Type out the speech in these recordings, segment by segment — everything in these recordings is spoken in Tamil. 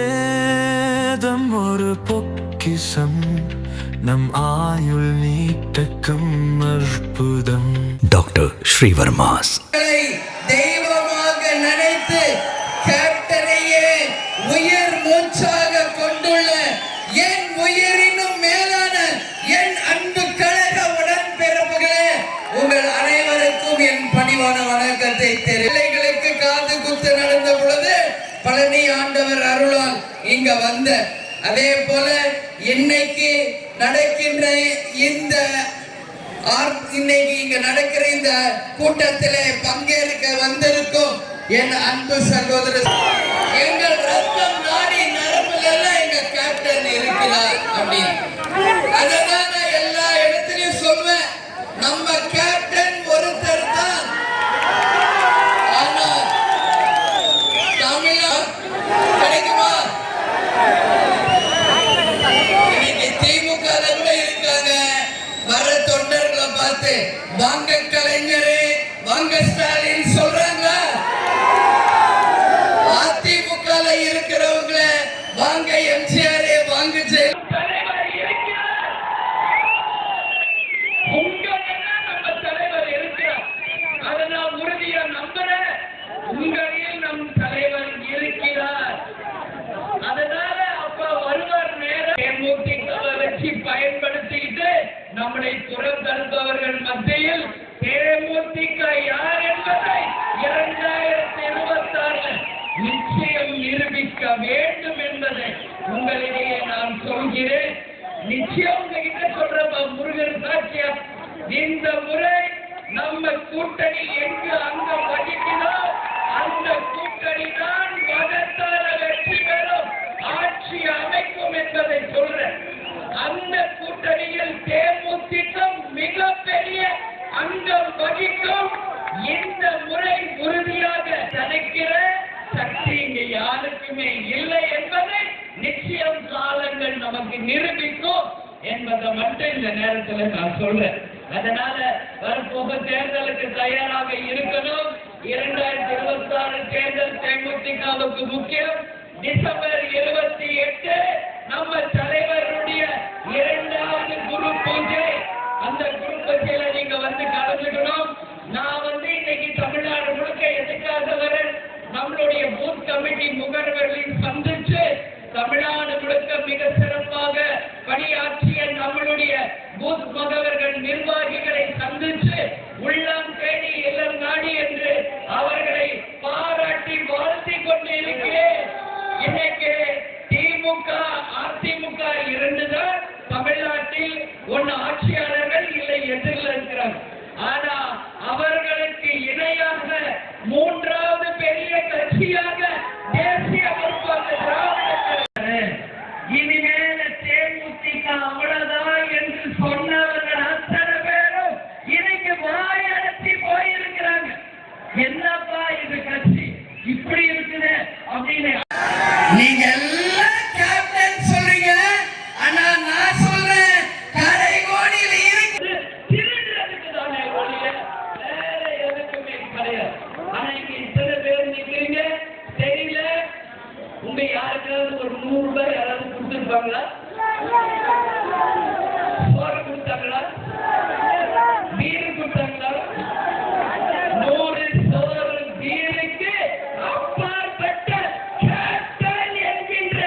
ஆயுர்வேதம் ஒரு பொக்கிசம் நம் ஆயுள் நீட்டக்கும் அற்புதம். டாக்டர் ஸ்ரீவர்மாஸ். தெய்வமாக நினைத்து கேப்டனையே உயிர் மூச்சாக கொண்டுள்ள என் உயிரினும் மேலான என் அன்பு கழக உடன்பிறப்புகளே உங்கள் அனைவருக்கும் என் பணிவான வணக்கத்தை தெரிவிகளுக்கு காது குத்து இங்க வந்த. அதே போல இன்னைக்கு நடக்கின்ற இந்த ஆர்- இன்னைக்கு இங்க நடக்கிற இந்த கூட்டத்திலே பங்கேற்க வந்திருக்கும் என் அன்பு சகோதரர். எங்கள் ரத்தம் நாடி நரம்புல எல்லாம் எங்க கேப்டன் இருக்கிறார் அப்படின்னு. நம்மளை புறந்தள்ளுபவர்கள் மத்தியில் தேமுதிக யார் என்பதை இரண்டாயிரத்தி இருபத்தி ஆறு நிச்சயம் நிரூபிக்க வேண்டும் என்பதை உங்களிடையே நான் சொல்கிறேன். நிச்சயம் உங்ககிட்ட சொல்ற முருகன் சாட்சியா இந்த முறை நம்ம கூட்டணி எங்கு அங்க வகிக்கிறோ நிரூபிக்கும் என்பதை மட்டும் இந்த நேரத்துல நான் சொல்றேன். அதனால வரப்போக தேர்தலுக்கு தயாராக இருக்கணும். இரண்டாயிரத்தி இருபத்தி ஆறு தேர்தல் தேமுதிகவுக்கு முக்கியம். டிசம்பர் இருபத்தி எட்டு நம்ம தலைவருடைய இரண்டாவது குரு பூஜை. அந்த குரு பூஜையில நீங்க வந்து கலந்துக்கணும். நான் வந்து இன்னைக்கு தமிழ்நாடு முழுக்க எதுக்காக வரேன்? நம்மளுடைய பூத் கமிட்டி முகர்வர்களை சந்திச்சு தமிழ்நாடு the யாருக்காவது ஒரு நூறு யாராவது கொடுத்துருப்பாங்களா? சோறு கொடுத்தாங்களா? பீர் கொடுத்தாங்களா? நூறு சோறு பீருக்கு அப்பாற்பட்ட கேப்டன் என்கின்ற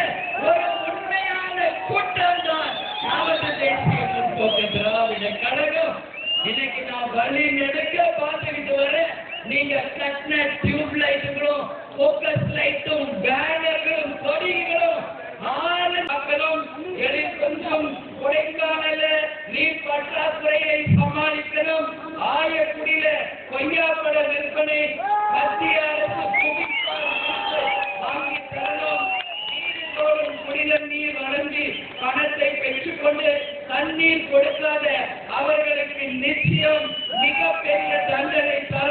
ஒரு உண்மையான கூட்டம் தான் நமது தேசிய முற்போக்கு திராவிட கழகம். இன்னைக்கு நான் வழி நெடுக்க பார்த்துக்கிட்டு வரேன். நீங்க கட்டின டியூப் லைட்டுகளும் போக்கஸ் லைட்டும் பேனர்களும் கொடிகளும் ஆறு மக்களும் எதிர் கொஞ்சம் கொடைக்கானல நீர் பற்றாக்குறையை சமாளிக்கணும். ஆயக்குடியில கொய்யாப்பட விற்பனை மத்திய அரசு வாங்கி தரணும். நீரில் புனித நீர் வழங்கி பணத்தை பெற்றுக்கொண்டு தண்ணீர் கொடுக்காத அவர்களுக்கு நிச்சயம் மிகப்பெரிய தண்டனை தர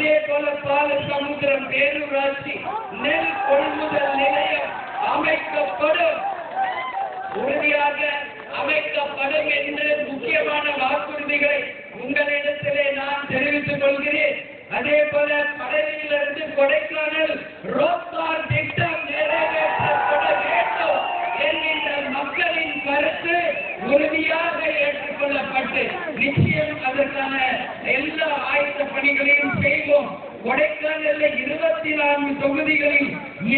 அதே போல பால சமுத்திரம் பேரூராட்சி நெல் கொள்முதல் நிலையம் அமைக்கப்படும். உறுதியாக அமைக்கப்படும் என்று முக்கியமான வாக்குறுதிகளை உங்களிடத்திலே நான் தெரிவித்துக் கொள்கிறேன். அதே போல பழனியிலிருந்து கொடைக்கானல் ரோத்தார் திட்டம் நிறைவேற்றப்பட வேண்டும் என்கின்ற மக்களின் கருத்து உறுதியாக எட்டு மேற்கொள்ளப்பட்டு நிச்சயம் அதற்கான எல்லா ஆயத்த பணிகளையும் செய்வோம். கொடைக்கானல்ல இருபத்தி நான்கு தொகுதிகளில்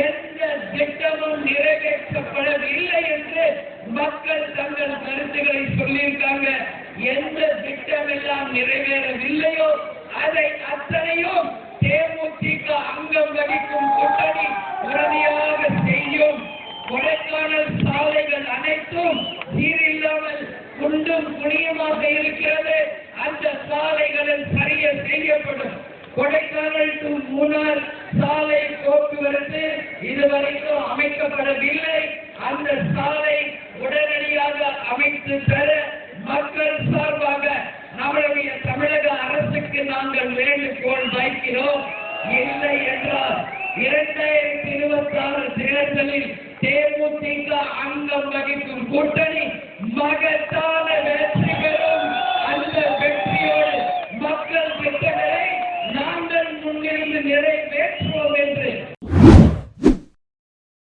எந்த திட்டமும் நிறைவேற்றப்படவில்லை என்று மக்கள் தங்கள் கருத்துக்களை சொல்லியிருக்காங்க. எந்த திட்டம் எல்லாம் நிறைவேறவில்லையோ அதை அத்தனையோ இருக்கிறோம் இல்லை என்றால் இரண்டாயிரத்தி இருபத்தி ஆறு தேர்தலில் தேமுதிக அங்கம் வகிக்கும் கூட்டணி மகத்தான வெற்றி